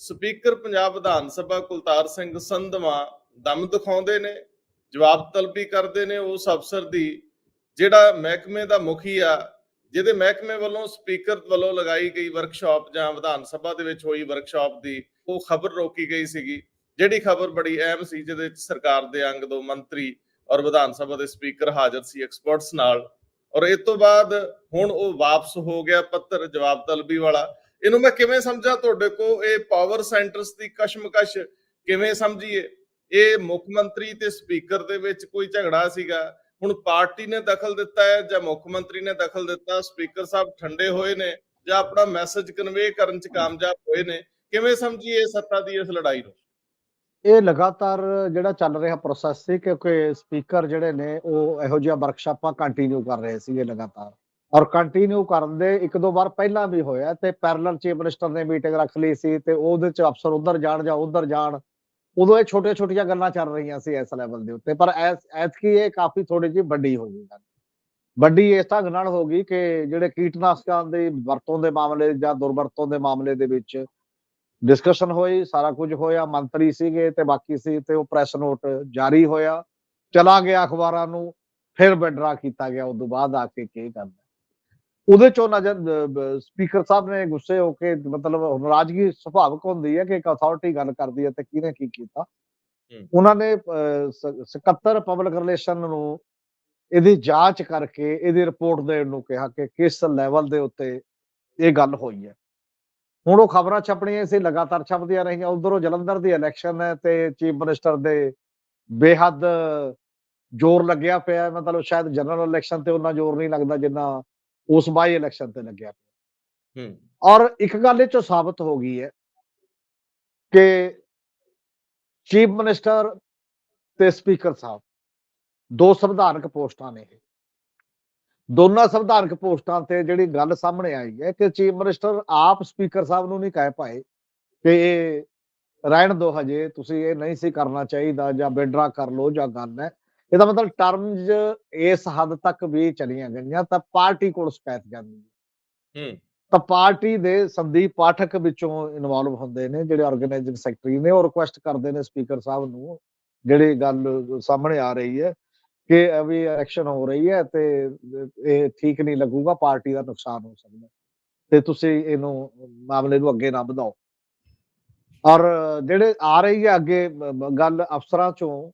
Speaker Punjab Vidhan Sabha Kultar Singh Sandhwan ਦਮ ਦਿਖਾਉਂਦੇ ਨੇ, ਜਵਾਬ ਤਲਬੀ ਕਰਦੇ ਨੇ ਉਸ ਅਫਸਰ ਦੀ, ਜਿਹੜਾ ਮਹਿਕਮੇ ਦਾ ਮੁਖੀ ਆ, ਜਿਹਦੇ ਮਹਿਕਮੇ ਵੱਲੋਂ ਸਪੀਕਰ ਵੱਲੋਂ ਲਗਾਈ ਗਈ ਵਰਕਸ਼ਾਪ ਜਾਂ ਵਿਧਾਨ ਸਭਾ ਦੇ ਵਿੱਚ ਹੋਈ ਵਰਕਸ਼ਾਪ ਦੀ ਉਹ ਖਬਰ ਰੋਕੀ ਗਈ ਸੀਗੀ, ਜਿਹੜੀ ਖਬਰ ਬੜੀ ਅਹਿਮ ਸੀ, ਜਿਹਦੇ ਵਿੱਚ ਸਰਕਾਰ ਦੇ ਅੰਗ ਦੋ ਮੰਤਰੀ ਔਰ ਵਿਧਾਨ ਸਭਾ ਦੇ ਸਪੀਕਰ ਹਾਜ਼ਰ ਸੀ ਐਕਸਪਰਟਸ ਨਾਲ। ਔਰ ਇਸ ਤੋਂ ਬਾਅਦ ਹੁਣ ਉਹ ਵਾਪਸ ਹੋ ਗਿਆ ਪੱਤਰ, ਜਵਾਬ ਤਲਬੀ ਵਾਲਾ। ਇਹਨੂੰ ਮੈਂ ਕਿਵੇਂ ਸਮਝਾਂ ਤੁਹਾਡੇ ਕੋ ਇਹ ਪਾਵਰ ਸੈਂਟਰਸ ਦੀ ਕਸ਼ਮਕਸ਼ ਕਿਵੇਂ ਸਮਝੀਏ? ਇਹ ਮੁੱਖ ਮੰਤਰੀ ਤੇ ਸਪੀਕਰ ਦੇ ਵਿੱਚ ਕੋਈ ਝਗੜਾ ਸੀਗਾ? ਹੁਣ ਪਾਰਟੀ ਨੇ ਦਖਲ ਦਿੱਤਾ ਹੈ ਜਾਂ ਮੁੱਖ ਮੰਤਰੀ ਨੇ ਦਖਲ ਦਿੱਤਾ? ਸਪੀਕਰ ਸਾਹਿਬ ਠੰਡੇ ਹੋਏ ਨੇ ਜਾਂ ਆਪਣਾ ਮੈਸੇਜ ਕਨਵੇ ਕਰਨ ਚ ਕਾਮਯਾਬ ਹੋਏ ਨੇ? ਕਿਵੇਂ ਸਮਝੀਏ ਸੱਤਾ ਦੀ ਇਸ ਲੜਾਈ ਨੂੰ? ਇਹ ਲਗਾਤਾਰ ਜਿਹੜਾ ਚੱਲ ਰਿਹਾ ਪ੍ਰੋਸੈਸ ਸੀ ਕਿਉਂਕਿ ਸਪੀਕਰ ਜਿਹੜੇ ਨੇ ਉਹ ਇਹੋ ਜਿਹੀਆਂ ਵਰਕਸ਼ਾਪਾਂ ਕੰਟੀਨਿਊ ਕਰ ਰਹੇ ਸੀਗੇ ਲਗਾਤਾਰ। ਔਰ ਕੰਟੀਨਿਊ ਕਰਨ ਦੇ ਇੱਕ ਦੋ ਵਾਰ ਪਹਿਲਾਂ ਵੀ ਹੋਇਆ ਤੇ ਪੈਰਲਲ ਚੀਫ ਮਿਨਿਸਟਰ ਨੇ ਮੀਟਿੰਗ ਰੱਖ ਲਈ ਸੀ ਤੇ ਉਹਦੇ ਚ ਅਫਸਰ ਉਧਰ ਜਾਣ ਜਾਂ ਉਧਰ ਜਾਣ, ਉਦੋਂ ਇਹ ਛੋਟੀਆਂ ਛੋਟੀਆਂ ਗੱਲਾਂ ਚੱਲ ਰਹੀਆਂ ਸੀ ਇਸ ਲੈਵਲ ਦੇ ਉੱਤੇ, ਪਰ ਐਸ, ਐਤਕੀ ਇਹ ਕਾਫੀ ਥੋੜੀ ਜਿਹੀ ਵੱਡੀ ਹੋ ਗਈ ਗੱਲ। ਵੱਡੀ ਇਸ ਢੰਗ ਨਾਲ ਹੋ ਗਈ ਕਿ ਜਿਹੜੇ ਕੀਟਨਾਸ਼ਕਾਂ ਦੀ ਵਰਤੋਂ ਦੇ ਮਾਮਲੇ ਜਾਂ ਦੁਰਵਰਤੋਂ ਦੇ ਮਾਮਲੇ ਦੇ ਵਿੱਚ ਡਿਸਕਸ਼ਨ ਹੋਈ, ਸਾਰਾ ਕੁਝ ਹੋਇਆ, ਮੰਤਰੀ ਸੀਗੇ ਤੇ ਬਾਕੀ ਸੀ ਤੇ ਉਹ ਪ੍ਰੈਸ ਨੋਟ ਜਾਰੀ ਹੋਇਆ। ਚਲਾ ਗਿਆ ਅਖਬਾਰਾਂ ਨੂੰ, ਫਿਰ ਵਿਡਰਾ ਕੀਤਾ ਗਿਆ ਉਸ ਤੋਂ ਬਾਅਦ ਆ ਕੇ ਕੀ ਕਰਨਾ। ਉਹਦੇ ਚੋਂ ਨਜ਼ਰ ਸਪੀਕਰ ਸਾਹਿਬ ਨੇ ਗੁੱਸੇ ਹੋ ਕੇ ਮਤਲਬ ਨਾਰਾਜ਼ਗੀ ਸੁਭਾਵਕ ਹੁੰਦੀ ਹੈ ਕਿ ਇੱਕ ਅਥਾਰਟੀ ਗੱਲ ਕਰਦੀ ਹੈ ਤੇ ਕਿਹਨੇ ਕੀ ਕੀਤਾ? ਉਹਨਾਂ ਨੇ ਸਕੱਤਰ ਪਬਲਿਕ ਰਿਲੇਸ਼ਨ ਨੂੰ ਇਹਦੀ ਜਾਂਚ ਕਰਕੇ ਇਹਦੀ ਰਿਪੋਰਟ ਦੇਣ ਨੂੰ ਕਿਹਾ ਕਿ ਕਿਸ ਲੈਵਲ ਦੇ ਉੱਤੇ ਇਹ ਗੱਲ ਹੋਈ ਹੈ। ਹੁਣ ਉਹ ਖਬਰਾਂ ਛਪਣੀਆਂ ਸੀ ਲਗਾਤਾਰ ਛਪਦੀਆਂ ਰਹੀਆਂ। ਉਧਰੋਂ ਜਲੰਧਰ ਦੀ ਇਲੈਕਸ਼ਨ ਹੈ ਤੇ ਚੀਫ ਮਿਨਿਸਟਰ ਦੇ ਬੇਹੱਦ ਜ਼ੋਰ ਲੱਗਿਆ ਪਿਆ। ਮਤਲਬ ਸ਼ਾਇਦ ਜਨਰਲ ਇਲੈਕਸ਼ਨ ਤੇ ਉਹਨਾਂ ਜ਼ੋਰ ਨਹੀਂ ਲੱਗਦਾ ਜਿੰਨਾ ਉਸ ਬਾਈ ਇਲੈਕਸ਼ਨ ਤੇ ਲੱਗਿਆ ਹੂੰ। ਔਰ ਇੱਕ ਗੱਲ ਇਹ ਚੋਂ ਸਾਬਤ ਹੋ ਗਈ ਹੈ ਕਿ ਚੀਫ ਮਿਨਿਸਟਰ ਤੇ ਸਪੀਕਰ ਸਾਹਿਬ ਦੋ ਸੰਵਿਧਾਨਕ ਪੋਸਟਾਂ ਨੇ ਇਹ। ਦੋਨਾਂ ਸੰਵਿਧਾਨਕ ਪੋਸਟਾਂ ਤੇ ਜਿਹੜੀ ਗੱਲ ਸਾਹਮਣੇ ਆਈ ਹੈ ਕਿ ਚੀਫ ਮਿਨਿਸਟਰ ਆਪ ਸਪੀਕਰ ਸਾਹਿਬ ਨੂੰ ਨਹੀਂ ਕਹਿ ਪਾਏ ਕਿ ਇਹ ਰਹਿਣ ਦੋ ਹਜੇ ਤੁਸੀਂ ਇਹ ਨਹੀਂ ਸੀ ਕਰਨਾ ਚਾਹੀਦਾ ਜਾਂ ਵਿਡਰਾ ਕਰ ਲਓ ਜਾਂ ਗੱਲ ਹੈ। ਇਹਦਾ ਮਤਲਬ ਟਰਮਸ ਇਸ ਹੱਦ ਤੱਕ ਵੀ ਚਲੀਆਂ ਗਈਆਂ ਤਾਂ ਪਾਰਟੀ ਕੋਲ ਸ਼ਿਕਾਇਤ ਜਾਂਦੀ ਹੈ। ਹੂੰ। ਤਾਂ ਪਾਰਟੀ ਦੇ ਸੰਦੀਪ ਪਾਠਕ ਵਿੱਚੋਂ ਇਨਵੋਲਵ ਹੁੰਦੇ ਨੇ ਜਿਹੜੇ ਆਰਗੇਨਾਈਜ਼ਿੰਗ ਸੈਕਟਰੀ ਨੇ ਉਹ ਰਿਕੁਐਸਟ ਕਰਦੇ ਨੇ ਸਪੀਕਰ ਸਾਹਿਬ ਨੂੰ ਜਿਹੜੀ ਗੱਲ ਸਾਹਮਣੇ ਆ ਰਹੀ ਹੈ ਕਿ ਅਭੀ ਇਲੈਕਸ਼ਨ ਹੋ ਰਹੀ ਹੈ ਤੇ ਇਹ ਠੀਕ ਨਹੀਂ ਲੱਗੂਗਾ ਪਾਰਟੀ ਦਾ ਨੁਕਸਾਨ ਹੋ ਸਕਦਾ ਤੇ ਤੁਸੀਂ ਇਹਨੂੰ ਮਾਮਲੇ ਨੂੰ ਅੱਗੇ ਨਾ ਵਧਾਓ। ਔਰ ਜਿਹੜੇ ਆ ਰਹੀ ਹੈ ਅੱਗੇ ਗੱਲ ਅਫਸਰਾਂ ਚੋਂ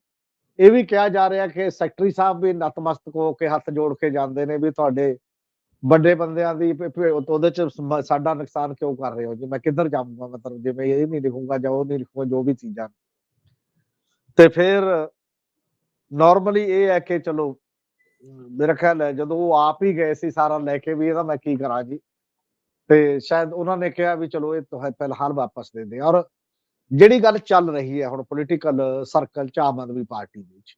ਇਹ ਵੀ ਕਿਹਾ ਜਾ ਰਿਹਾ ਕਿ ਸੈਕਟਰੀ ਸਾਹਿਬ ਵੀ ਨਤਮਸਤਕ ਹੋ ਕੇ ਹੱਥ ਜੋੜ ਕੇ ਜਾਂਦੇ ਨੇ ਵੀ ਤੁਹਾਡੇ ਵੱਡੇ ਬੰਦਿਆਂ ਦੀ ਉਹਦੇ ਚ ਸਾਡਾ ਨੁਕਸਾਨ ਕਿਉਂ ਕਰ ਰਹੇ ਹੋ? ਜੀ ਮੈਂ ਕਿੱਧਰ ਜਾਊਂਗਾ? ਮਤਲਬ ਜਿਵੇਂ ਇਹ ਨਹੀਂ ਲਿਖੂੰਗਾ ਜਾਂ ਉਹ ਨਹੀਂ ਲਿਖੂੰਗਾ, ਜੋ ਵੀ ਚੀਜ਼ਾਂ ਤੇ ਫਿਰ ਨਾਰਮਲੀ ਇਹ ਹੈ ਕਿ ਚਲੋ, ਮੇਰਾ ਖਿਆਲ ਹੈ ਜਦੋਂ ਉਹ ਆਪ ਹੀ ਗਏ ਸੀ ਸਾਰਾ ਲੈ ਕੇ ਵੀ ਇਹਦਾ ਮੈਂ ਕੀ ਕਰਾਂ ਜੀ? ਤੇ ਸ਼ਾਇਦ ਉਹਨਾਂ ਨੇ ਕਿਹਾ ਵੀ ਚਲੋ ਇਹ ਤੁਹਾਂ ਫਿਲਹਾਲ ਵਾਪਸ ਦੇ ਦੇ। ਔਰ ਜਿਹੜੀ ਗੱਲ ਚੱਲ ਰਹੀ ਹੈ ਹੁਣ ਪੋਲੀਟੀਕਲ ਸਰਕਲ ਚ ਆਮ ਆਦਮੀ ਪਾਰਟੀ ਦੇ ਵਿੱਚ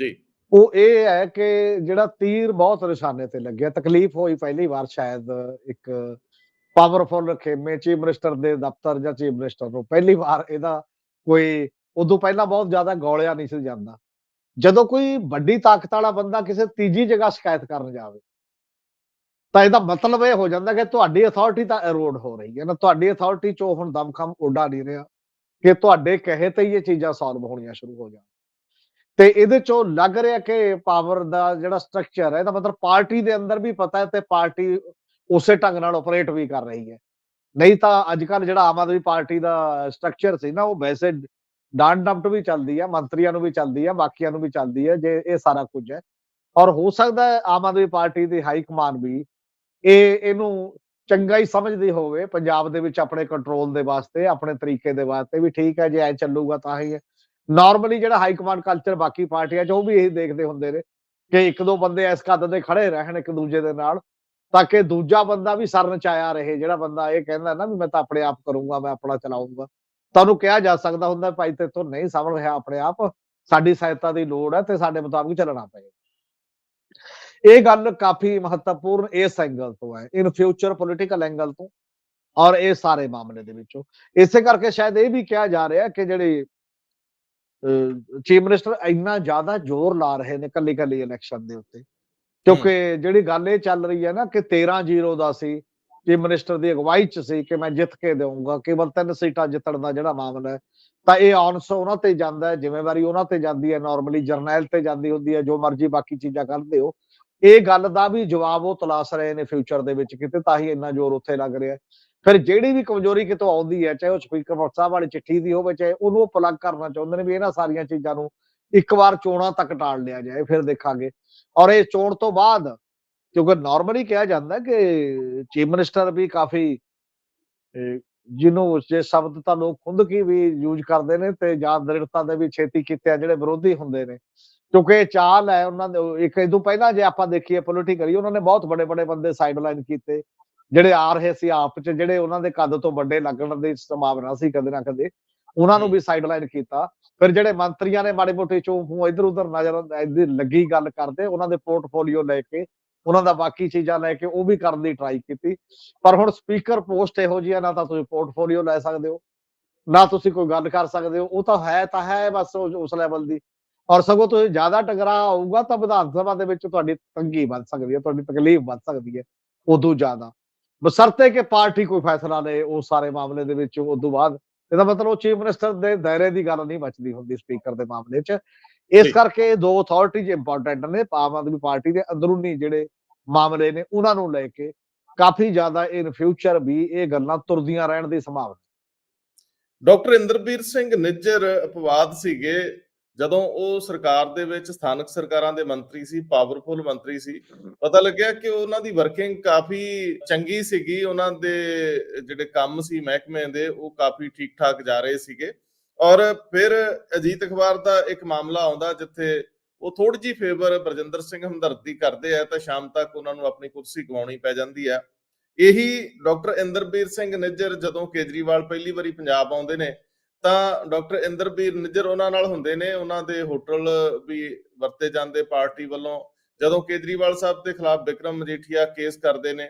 ਜੀ। ਉਹ ਇਹ ਹੈ ਕਿ ਜਿਹੜਾ ਤੀਰ ਬਹੁਤ ਨਿਸ਼ਾਨੇ ਤੇ ਲੱਗਿਆ ਤਕਲੀਫ ਹੋਈ ਪਹਿਲੀ ਵਾਰ ਸ਼ਾਇਦ ਇੱਕ ਪਾਵਰਫੁਲ ਖੇਮੇ ਚੀਫ ਮਿਨਿਸਟਰ ਦੇ ਦਫ਼ਤਰ ਜਾਂ ਚੀਫ ਮਿਨਿਸਟਰ ਨੂੰ ਪਹਿਲੀ ਵਾਰ ਇਹਦਾ ਕੋਈ ਉਦੋਂ ਪਹਿਲਾਂ ਬਹੁਤ ਜ਼ਿਆਦਾ ਗੋਲਿਆ ਨਹੀਂ ਸੀ ਜਾਂਦਾ। ਜਦੋਂ ਕੋਈ ਵੱਡੀ ਤਾਕਤ ਵਾਲਾ ਬੰਦਾ ਕਿਸੇ ਤੀਜੀ ਜਗ੍ਹਾ ਸ਼ਿਕਾਇਤ ਕਰਨ ਜਾਵੇ ਤਾਂ ਇਹਦਾ ਮਤਲਬ ਇਹ ਹੋ ਜਾਂਦਾ ਕਿ ਤੁਹਾਡੀ ਅਥਾਰਟੀ ਤਾਂ ਐਰੋਡ ਹੋ ਰਹੀ ਹੈ ਨਾ ਤੁਹਾਡੀ ਅਥਾਰਟੀ ਚੋਂ ਹੁਣ ਦਮਖਮ ਉੱਡਾ ਨਹੀਂ ਰਿਹਾ। ਕਿ ਤੁਹਾਡੇ ਕਹੇ ਤੇ ਇਹ ਚੀਜ਼ਾਂ ਸੋਲਵ ਹੋਣੀਆਂ ਸ਼ੁਰੂ ਹੋ ਜਾਣ। ਤੇ ਇਹਦੇ ਚੋਂ ਲੱਗ ਰਿਹਾ ਕਿ ਪਾਵਰ ਦਾ ਜਿਹੜਾ ਸਟਰਕਚਰ ਹੈ, ਇਹਦਾ ਮਤਲਬ ਪਾਰਟੀ ਦੇ ਅੰਦਰ ਵੀ ਪਤਾ ਹੈ ਤੇ ਪਾਰਟੀ ਉਸੇ ਢੰਗ ਨਾਲ ਆਪਰੇਟ ਵੀ ਕਰ ਰਹੀ ਹੈ। ਨਹੀਂ ਤਾਂ ਅੱਜ ਕੱਲ ਜਿਹੜਾ ਆਮ ਆਦਮੀ ਪਾਰਟੀ ਦਾ ਸਟਰਕਚਰ ਸੀ ਨਾ, ਉਹ ਵੈਸੇ ਡਾਂਡ ਡੰਪਟ ਵੀ ਚੱਲਦੀ ਹੈ ਮੰਤਰੀਆਂ ਨੂੰ ਵੀ ਚੱਲਦੀ ਹੈ ਬਾਕੀਆਂ ਨੂੰ ਵੀ ਚੱਲਦੀ ਹੈ ਜੇ ਇਹ ਸਾਰਾ ਕੁਝ ਹੈ। ਔਰ ਹੋ ਸਕਦਾ ਹੈ ਆਮ ਆਦਮੀ ਪਾਰਟੀ ਦੀ ਹਾਈ ਕਮਾਨ ਵੀ ਇਹ, ਇਹਨੂੰ ਚੰਗਾ ਹੀ ਸਮਝਦੀ ਹੋਵੇ, ਪੰਜਾਬ ਦੇ ਵਿੱਚ ਆਪਣੇ ਕੰਟਰੋਲ ਦੇ ਵਾਸਤੇ, ਆਪਣੇ ਤਰੀਕੇ ਦੇ ਵਾਸਤੇ ਵੀ ਠੀਕ ਹੈ, ਜੇ ਐ ਚੱਲੂਗਾ ਤਾਂ ਹੀ ਹੈ। ਨਾਰਮਲੀ ਜਿਹੜਾ ਹਾਈ ਕਮਾਂਡ ਕਲਚਰ ਬਾਕੀ ਪਾਰਟੀਆਂ 'ਚ ਉਹ ਵੀ ਇਹੀ ਦੇਖਦੇ ਹੁੰਦੇ ਨੇ ਕਿ ਇੱਕ ਦੋ ਬੰਦੇ ਇਸ ਕੱਦ ਦੇ ਖੜੇ ਰਹਿਣ ਇੱਕ ਦੂਜੇ ਦੇ ਨਾਲ, ਤਾਂ ਕਿ ਦੂਜਾ ਬੰਦਾ ਵੀ ਸਰਨ ਚ ਆਇਆ ਰਹੇ, ਜਿਹੜਾ ਬੰਦਾ ਇਹ ਕਹਿੰਦਾ ਨਾ ਵੀ ਮੈਂ ਤਾਂ ਆਪਣੇ ਆਪ ਕਰੂੰਗਾ, ਮੈਂ ਆਪਣਾ ਚਲਾਉਂਗਾ ਤੁਹਾਨੂੰ ਕਿਹਾ ਜਾ ਸਕਦਾ ਹੁੰਦਾ ਭਾਈ ਤੇ ਤੋਂ ਨਹੀਂ ਸਮਝ ਰਿਹਾ ਆਪਣੇ ਆਪ, ਸਾਡੀ ਸਹਾਇਤਾ ਦੀ ਲੋੜ ਹੈ ਤੇ ਸਾਡੇ ਮੁਤਾਬਿਕ ਚੱਲਣਾ ਪਏਗਾ। ਇਹ ਗੱਲ ਕਾਫੀ ਮਹੱਤਵਪੂਰਨ ਇਸ ਐਂਗਲ ਤੋਂ ਹੈ ਇਨ ਫਿਊਚਰ ਪੋਲਿਟੀਕਲ ਐਂਗਲ ਤੋਂ ਔਰ ਇਹ ਸਾਰੇ ਮਾਮਲੇ ਦੇ ਵਿੱਚੋਂ। ਇਸੇ ਕਰਕੇ ਸ਼ਾਇਦ ਇਹ ਵੀ ਕਿਹਾ ਜਾ ਰਿਹਾ ਕਿ ਜਿਹੜੇ ਚੀਫ ਮਿਨਿਸਟਰ ਇੰਨਾ ਜ਼ਿਆਦਾ ਜ਼ੋਰ ਲਾ ਰਹੇ ਨੇ ਕੱਲੀ ਕੱਲੀ ਇਲੈਕਸ਼ਨ ਦੇ ਉੱਤੇ। ਕਿਉਂਕਿ ਜਿਹੜੀ ਗੱਲ ਇਹ ਚੱਲ ਰਹੀ ਹੈ ਨਾ ਕਿ 13-0 ਦਾ ਸੀ ਚੀਫ ਮਿਨਿਸਟਰ ਦੀ ਅਗਵਾਈ ਚ ਸੀ ਕਿ ਮੈਂ ਜਿੱਤ ਕੇ ਦੇਵਾਂਗਾ ਕੇਵਲ ਤਿੰਨ ਸੀਟਾਂ ਜਿੱਤਣ ਦਾ ਜਿਹੜਾ ਮਾਮਲਾ ਹੈ। ਤਾਂ ਇਹ ਆਨਸ ਉਹਨਾਂ ਤੇ ਜਾਂਦਾ ਹੈ, ਜ਼ਿੰਮੇਵਾਰੀ ਉਹਨਾਂ ਤੇ ਜਾਂਦੀ ਹੈ ਨਾਰਮਲੀ ਜਰਨੈਲ ਤੇ ਜਾਂਦੀ ਹੁੰਦੀ ਹੈ, ਜੋ ਮਰਜ਼ੀ ਬਾਕੀ ਚੀਜ਼ਾਂ ਕਰਦੇ ਹੋ। ਇਹ ਗੱਲ ਦਾ ਵੀ ਜਵਾਬ ਉਹ ਤਲਾਸ਼ ਰਹੇ ਨੇ ਫਿਊਚਰ ਦੇ ਵਿੱਚ ਕਿਤੇ, ਤਾਂ ਹੀ ਇੰਨਾ ਜ਼ੋਰ ਉੱਥੇ ਲੱਗ ਰਿਹਾ ਫਿਰ ਜਿਹੜੀ ਵੀ ਕਮਜ਼ੋਰੀ ਕਿਤੋਂ ਆਉਂਦੀ ਹੈ, ਚਾਹੇ ਉਹ ਸਪੀਕਰ ਸਾਹਿਬ ਵਾਲੀ ਚਿੱਠੀ ਦੀ ਹੋਵੇ, ਚਾਹੇ ਉਹਨੂੰ ਉਹ ਪਲੱਗ ਕਰਨਾ ਚਾਹੁੰਦੇ ਨੇ ਵੀ ਇਹਨਾਂ ਸਾਰੀਆਂ ਚੀਜ਼ਾਂ ਨੂੰ ਇੱਕ ਵਾਰ ਚੋਣਾਂ ਤੱਕ ਟਾਲ ਲਿਆ ਜਾਏ, ਫਿਰ ਦੇਖਾਂਗੇ। ਔਰ ਇਹ ਚੋਣ ਤੋਂ ਬਾਅਦ ਕਿਉਂਕਿ ਨਾਰਮਲੀ ਕਿਹਾ ਜਾਂਦਾ ਕਿ ਚੀਫ ਮਿਨਿਸਟਰ ਵੀ ਕਾਫੀ ਜਿਹਨੂੰ ਜੇ ਸ਼ਬਦ ਤਾਂ ਲੋਕ ਖੁਦ ਕੀ ਵੀ ਯੂਜ਼ ਕਰਦੇ ਨੇ ਤੇ ਜਾਂ ਦ੍ਰਿੜਤਾ ਦੇ ਵੀ ਛੇਤੀ ਕੀਤੇ ਆ ਜਿਹੜੇ ਵਿਰੋਧੀ ਹੁੰਦੇ ਨੇ। ਕਿਉਂਕਿ ਚਾਲ ਹੈ ਉਹਨਾਂ ਦੇ ਇੱਕ ਇਦੋਂ ਪਹਿਲਾਂ ਜੇ ਆਪਾਂ ਦੇਖੀਏ ਪੋਲੀਟੀਕਲੀ ਉਹਨਾਂ ਨੇ ਬਹੁਤ ਵੱਡੇ ਵੱਡੇ ਬੰਦੇ ਸਾਈਡਲਾਈਨ ਕੀਤੇ। ਜਿਹੜੇ ਆ ਰਹੇ ਸੀ ਆਪ ਚ ਜਿਹੜੇ ਉਹਨਾਂ ਦੇ ਕੱਦ ਤੋਂ ਵੱਡੇ ਲੱਗਣ ਦੀ ਸੰਭਾਵਨਾ ਸੀ ਕਦੇ ਨਾ ਕਦੇ ਉਹਨਾਂ ਨੂੰ ਵੀ ਸਾਈਡਲਾਈਨ ਕੀਤਾ। ਫਿਰ ਜਿਹੜੇ ਮੰਤਰੀਆਂ ਨੇ ਮਾੜੇ ਮੋਟੇ ਚੋਂ ਇਧਰ ਉਧਰ ਨਜ਼ਰ ਲੱਗੀ ਗੱਲ ਕਰਦੇ ਉਹਨਾਂ ਦੇ ਪੋਰਟਫੋਲੀਓ ਲੈ ਕੇ ਉਹਨਾਂ ਦਾ ਬਾਕੀ ਚੀਜ਼ਾਂ ਲੈ ਕੇ ਉਹ ਵੀ ਕਰਨ ਦੀ ਟਰਾਈ ਕੀਤੀ। ਪਰ ਹੁਣ ਸਪੀਕਰ ਪੋਸਟ ਇਹੋ ਜਿਹੀ ਆ, ਨਾ ਤਾਂ ਤੁਸੀਂ ਪੋਰਟਫੋਲੀਓ ਲੈ ਸਕਦੇ ਹੋ, ਨਾ ਤੁਸੀਂ ਕੋਈ ਗੱਲ ਕਰ ਸਕਦੇ ਹੋ, ਉਹ ਤਾਂ ਹੈ ਤਾਂ ਹੈ ਬਸ ਉਸ ਲੈਵਲ ਦੀ। ਔਰ ਸਗੋਂ ਤੁਸੀਂ ਜ਼ਿਆਦਾ ਟਕਰਾਅ ਆਊਗਾ ਤਾਂ ਵਿਧਾਨ ਸਭਾ ਦੇ ਵਿੱਚ ਤੁਹਾਡੀ ਤੰਗੀ ਵੱਧ ਸਕਦੀ ਹੈ, ਤੁਹਾਡੀ ਤਕਲੀਫ ਵੱਧ ਸਕਦੀ ਹੈ, ਉਦੋਂ ਜ਼ਿਆਦਾ। ਬਸਰਤੇ ਕਿ ਪਾਰਟੀ ਕੋਈ ਫੈਸਲਾ ਲਏ ਉਹ ਸਾਰੇ ਮਾਮਲੇ ਦੇ ਵਿੱਚ, ਉਦੋਂ ਬਾਅਦ, ਇਹਦਾ ਮਤਲਬ ਉਹ ਚੀਫ ਮਿਨਿਸਟਰ ਦੇ ਦਾਇਰੇ ਦੀ ਗੱਲ ਨਹੀਂ ਬਚਦੀ ਹੁੰਦੀ ਸਪੀਕਰ ਦੇ ਮਾਮਲੇ 'ਚ। ਇਸ। ਕਰਕੇ ਇਹ ਦੋ ਅਥਾਰਟੀਜ਼ ਇੰਪੋਰਟੈਂਟ ਨੇ ਆਮ ਆਦਮੀ ਪਾਰਟੀ ਦੇ ਅੰਦਰੂਨੀ ਜਿਹੜੇ ਮਾਮਲੇ ਨੇ ਉਹਨਾਂ ਨੂੰ ਲੈ ਕੇ ਕਾਫੀ ਜ਼ਿਆਦਾ ਇਨ ਫਿਊਚਰ ਵੀ ਇਹ ਗੱਲਾਂ ਤੁਰਦੀਆਂ ਰਹਿਣ ਦੀ ਸੰਭਾਵਨਾ ਡਾਕਟਰ ਇੰਦਰਬੀਰ ਸਿੰਘ ਨਿੱਜਰ ਅਪਵਾਦ ਸੀਗੇ ਜਦੋਂ ਉਹ ਸਰਕਾਰ ਦੇ ਵਿੱਚ ਸਥਾਨਕ ਸਰਕਾਰਾਂ ਦੇ ਮੰਤਰੀ ਸੀ ਪਾਵਰਫੁਲ ਮੰਤਰੀ ਸੀ ਪਤਾ ਲੱਗਿਆ ਕਿ ਉਹਨਾਂ ਦੀ ਵਰਕਿੰਗ ਕਾਫੀ ਚੰਗੀ ਸੀਗੀ ਉਹਨਾਂ ਦੇ ਜਿਹੜੇ ਕੰਮ ਸੀ ਮਹਿਕਮੇ ਦੇ ਉਹ ਕਾਫੀ ਠੀਕ ਠਾਕ ਜਾ ਰਹੇ ਸੀਗੇ ਔਰ ਫਿਰ ਅਜੀਤ ਅਖਬਾਰ ਦਾ ਇੱਕ ਮਾਮਲਾ ਆਉਂਦਾ ਜਿੱਥੇ ਉਹ ਥੋੜੀ ਜੀ ਫੇਵਰ ਬਰਜਿੰਦਰ ਸਿੰਘ ਹਮਦਰਦੀ ਕਰਦੇ ਆ, ਤਾਂ ਸ਼ਾਮ ਤੱਕ ਉਹਨਾਂ ਨੂੰ ਆਪਣੀ ਕੁਰਸੀ ਗਵਾਉਣੀ ਪੈ ਜਾਂਦੀ ਆ। ਇਹੀ ਡਾਕਟਰ ਇੰਦਰਬੀਰ ਸਿੰਘ ਨਿੱਜਰ ਜਦੋਂ ਕੇਜਰੀਵਾਲ ਪਹਿਲੀ ਵਾਰੀ ਪੰਜਾਬ ਆਉਂਦੇ ਨੇ, ਤਾਂ ਡਾਕਟਰ ਇੰਦਰਬੀਰ ਨਿੱਜਰ ਉਹਨਾਂ ਨਾਲ ਹੁੰਦੇ ਨੇ। ਉਹਨਾਂ ਦੇ ਹੋਟਲ ਵੀ ਵਰਤੇ ਜਾਂਦੇ ਪਾਰਟੀ ਵੱਲੋਂ। ਜਦੋਂ ਕੇਜਰੀਵਾਲ ਸਾਹਿਬ ਦੇ ਖਿਲਾਫ ਵਿਕਰਮ ਮਜੀਠੀਆ ਕੇਸ ਕਰਦੇ ਨੇ,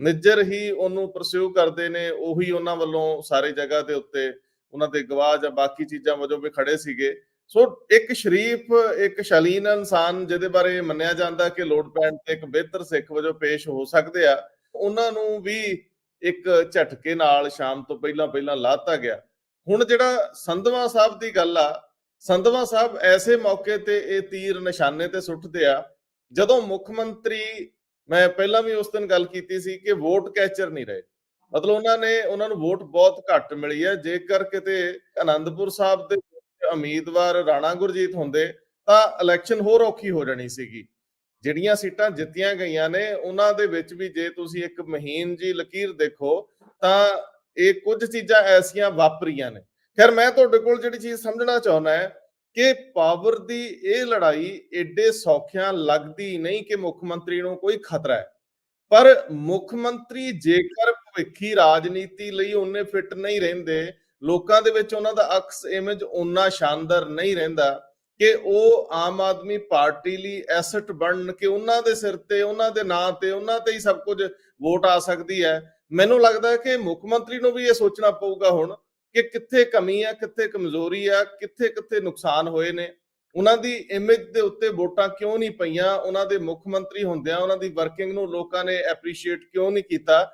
ਨਿੱਜਰ ਹੀ ਉਹਨੂੰ ਪਰਸਿਊ ਕਰਦੇ ਨੇ, ਉਹੀ ਉਹਨਾਂ ਵੱਲੋਂ ਸਾਰੇ ਜਗ੍ਹਾ ਦੇ ਉੱਤੇ ਉਹਨਾਂ ਦੇ ਗਵਾਹ ਜਾਂ ਬਾਕੀ ਚੀਜ਼ਾਂ ਵਜੋਂ ਵੀ ਖੜੇ ਸੀਗੇ। ਸੋ ਇੱਕ ਸ਼ਰੀਫ, ਇੱਕ ਸ਼ਾਲੀਨ ਇਨਸਾਨ ਜਿਹਦੇ ਬਾਰੇ ਮੰਨਿਆ ਜਾਂਦਾ ਕਿ ਲੋੜ ਪੈਣ ਤੇ ਇੱਕ ਬਿਹਤਰ ਸਿੱਖ ਵਜੋਂ ਪੇਸ਼ ਹੋ ਸਕਦੇ ਆ, ਉਹਨਾਂ ਨੂੰ ਵੀ ਇੱਕ ਝਟਕੇ ਨਾਲ ਸ਼ਾਮ ਤੋਂ ਪਹਿਲਾਂ ਪਹਿਲਾਂ ਲਾਤਾ ਗਿਆ। ਹੁਣ ਜਿਹੜਾ ਸੰਧਵਾ ਸਾਹਿਬ ਦੀ ਗੱਲ ਆ, ਸੰਧਵਾ ਸਾਹਿਬ ਐਸੇ ਮੌਕੇ ਤੇ ਇਹ ਤੀਰ ਨਿਸ਼ਾਨੇ ਤੇ ਸੁੱਟਦੇ ਆ, ਜਦੋਂ ਮੁੱਖ ਮੰਤਰੀ, ਮੈਂ ਪਹਿਲਾਂ ਵੀ ਉਸ ਦਿਨ ਗੱਲ ਕੀਤੀ ਸੀ ਕਿ ਵੋਟ ਕੈਚਰ ਨਹੀਂ ਰਹੇ। ਮਤਲਬ ਉਹਨਾਂ ਨੇ, ਉਹਨਾਂ ਨੂੰ ਵੋਟ ਬਹੁਤ ਘੱਟ ਮਿਲੀ ਹੈ। ਜੇਕਰ ਕਿਤੇ ਆਨੰਦਪੁਰ ਸਾਹਿਬ ਦੇ ਉਮੀਦਵਾਰ ਰਾਣਾ ਗੁਰਜੀਤ ਹੁੰਦੇ, ਤਾਂ ਇਲੈਕਸ਼ਨ ਹੋਰ ਔਖੀ ਹੋ ਜਾਣੀ ਸੀਗੀ। ਜਿਹੜੀਆਂ ਸੀਟਾਂ ਜਿੱਤੀਆਂ ਗਈਆਂ ਨੇ, ਉਹਨਾਂ ਦੇ ਵਿੱਚ ਵੀ ਜੇ ਤੁਸੀਂ ਇੱਕ ਮਹੀਨ ਜੀ ਲਕੀਰ ਦੇਖੋ, ਤਾਂ ਇਹ ਕੁਝ ਚੀਜ਼ਾਂ ਐਸੀਆਂ ਵਾਪਰੀਆਂ ਨੇ। ਖੈਰ, ਮੈਂ ਤੁਹਾਡੇ ਕੋਲ ਜਿਹੜੀ ਚੀਜ਼ ਸਮਝਣਾ ਚਾਹੁੰਦਾ ਹੈ ਕਿ ਪਾਵਰ ਦੀ ਇਹ ਲੜਾਈ ਏਡੇ ਸੌਖਿਆਂ ਲੱਗਦੀ ਨਹੀਂ ਕਿ ਮੁੱਖ ਮੰਤਰੀ ਨੂੰ ਕੋਈ ਖਤਰਾ ਹੈ। ਪਰ ਮੁੱਖ ਮੰਤਰੀ ਜੇਕਰ ਭਵਿੱਖੀ ਰਾਜਨੀਤੀ ਲਈ ਉਹਨੇ ਫਿੱਟ ਨਹੀਂ ਰਹਿੰਦੇ। ਲੋਕਾਂ ਦੇ ਵਿੱਚ ਉਹਨਾਂ ਦਾ ਅਕਸ ਇਮੇਜ ਓਨਾ ਸ਼ਾਨਦਾਰ ਨਹੀਂ ਰਹਿੰਦਾ ਕਿ ਉਹ ਆਮ ਆਦਮੀ ਪਾਰਟੀ ਲਈ ਐਸਟ ਬਣਨ ਕਿ ਉਹਨਾਂ ਦੇ ਸਿਰ ਤੇ, ਉਹਨਾਂ ਦੇ ਨਾਂ ਤੇ, ਉਹਨਾਂ ਤੇ ਹੀ ਸਭ ਕੁਝ ਵੋਟ ਆ ਸਕਦੀ ਹੈ। ਮੈਨੂੰ ਲੱਗਦਾ ਕਿ ਮੁੱਖ ਮੰਤਰੀ ਨੂੰ ਵੀ ਇਹ ਸੋਚਣਾ ਪਊਗਾ ਹੁਣ ਕਿ ਕਿੱਥੇ ਕਮੀ ਆ ਕਿੱਥੇ ਕਮਜ਼ੋਰੀ ਆ ਕਿੱਥੇ ਕਿੱਥੇ ਨੁਕਸਾਨ ਹੋਏ ਨੇ। ਉਹਨਾਂ ਦੀ ਇਮੇਜ ਦੇ ਉੱਤੇ ਵੋਟਾਂ ਕਿਉਂ ਨਹੀਂ ਪਈਆਂ? ਉਹਨਾਂ ਦੇ ਮੁੱਖ ਮੰਤਰੀ ਹੁੰਦਿਆਂ ਉਹਨਾਂ ਦੀ ਵਰਕਿੰਗ ਨੂੰ ਲੋਕਾਂ ਨੇ ਐਪਰੀਸ਼ੀਏਟ ਕਿਉਂ ਨਹੀਂ ਕੀਤਾ?